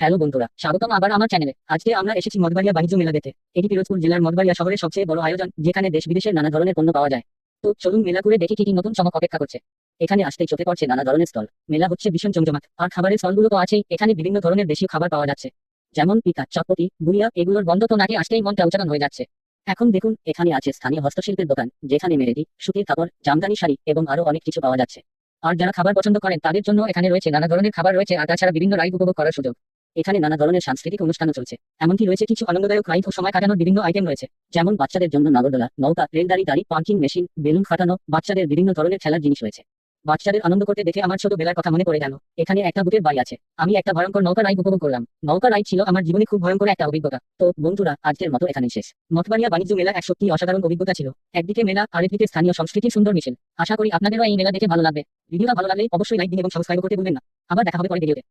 Hello বন্ধুরা, স্বাগতম আবার আমার চ্যানেলে আজকে আমরা এসেছি মদবাড়িয়া বাণিজ্য মেলা দেখতে। এটি পিরোজপুর জেলার মদবাড়িয়া শহরের সবচেয়ে বড় আয়োজন, যেখানে দেশ বিদেশের নানা ধরনের পণ্য পাওয়া যায়। তো চলুন মেলা ঘুরে দেখি কি কি নতুন চমক অপেক্ষা করছে। এখানে আসতেই চোখে পড়ছে নানা ধরনের স্টল। মেলা হচ্ছে ভীষণ জমজমাট, আর খাবারের স্টলগুলো তো আছেই, এখানে বিভিন্ন ধরনের দেশীয় খাবার পাওয়া যাচ্ছে। যেমন পিঠা, চটপটি, বুড়িয়া, এগুলোর বন্ধ তো নাকি আসতেই মনটা উচ্চারণ হয়ে যাচ্ছে। এখন দেখুন, এখানে আছে স্থানীয় হস্তশিল্পের দোকান, যেখানে মেরেদি সুতির কাপড়, জামদানি শাড়ি এবং আরও অনেক কিছু পাওয়া যাচ্ছে। আর যারা খাবার পছন্দ করেন, তাদের জন্য এখানে রয়েছে নানা ধরনের খাবার রয়েছে, আর তাছাড়া বিভিন্ন রাইড উপভোগ করার সুযোগ। এখানে নানা ধরনের সাংস্কৃতিক অনুষ্ঠানও চলছে। এমনকি রয়েছে কিছু আনন্দদায়ক রাইড ও সময় কাটানোর বিভিন্ন আইটেম রয়েছে, যেমন বাচ্চাদের জন্য নাগরদোলা, নৌকা রেলগাড়ি গাড়ি পার্কিং মেশিন বেলুন ফাটানো, বাচ্চাদের বিভিন্ন ধরনের খেলার জিনিস রয়েছে। বাচ্চাদের আনন্দ করতে দেখে আমার ছোট বেলার কথা মনে পড়ে গেল। এখানে একটা বুকের বাড়ি আছে। আমি একটা ভয়ঙ্কর নৌকা রাইড উপভোগ করলাম। নৌকা রাইড ছিল আমার জীবনে খুব ভয়ঙ্কর একটা অভিজ্ঞতা। তো বন্ধুরা, আজকের মতো এখানেই শেষ। মতবাড়িয়া বাণিজ্য মেলা এক সত্যি অসাধারণ অভিজ্ঞতা ছিল। একদিকে মেলা আরেকদিকে স্থানীয় সংস্কৃতির সুন্দর মিছিল। আশা করি আপনাদেরও এই মেলা দেখে ভালো লাগবে। ভিডিওটা ভালো লাগলে অবশ্যই লাইক দিন এবং সাবস্ক্রাইব করতে ভুলবেন না। আবার দেখা হবে পরে ভিডিওতে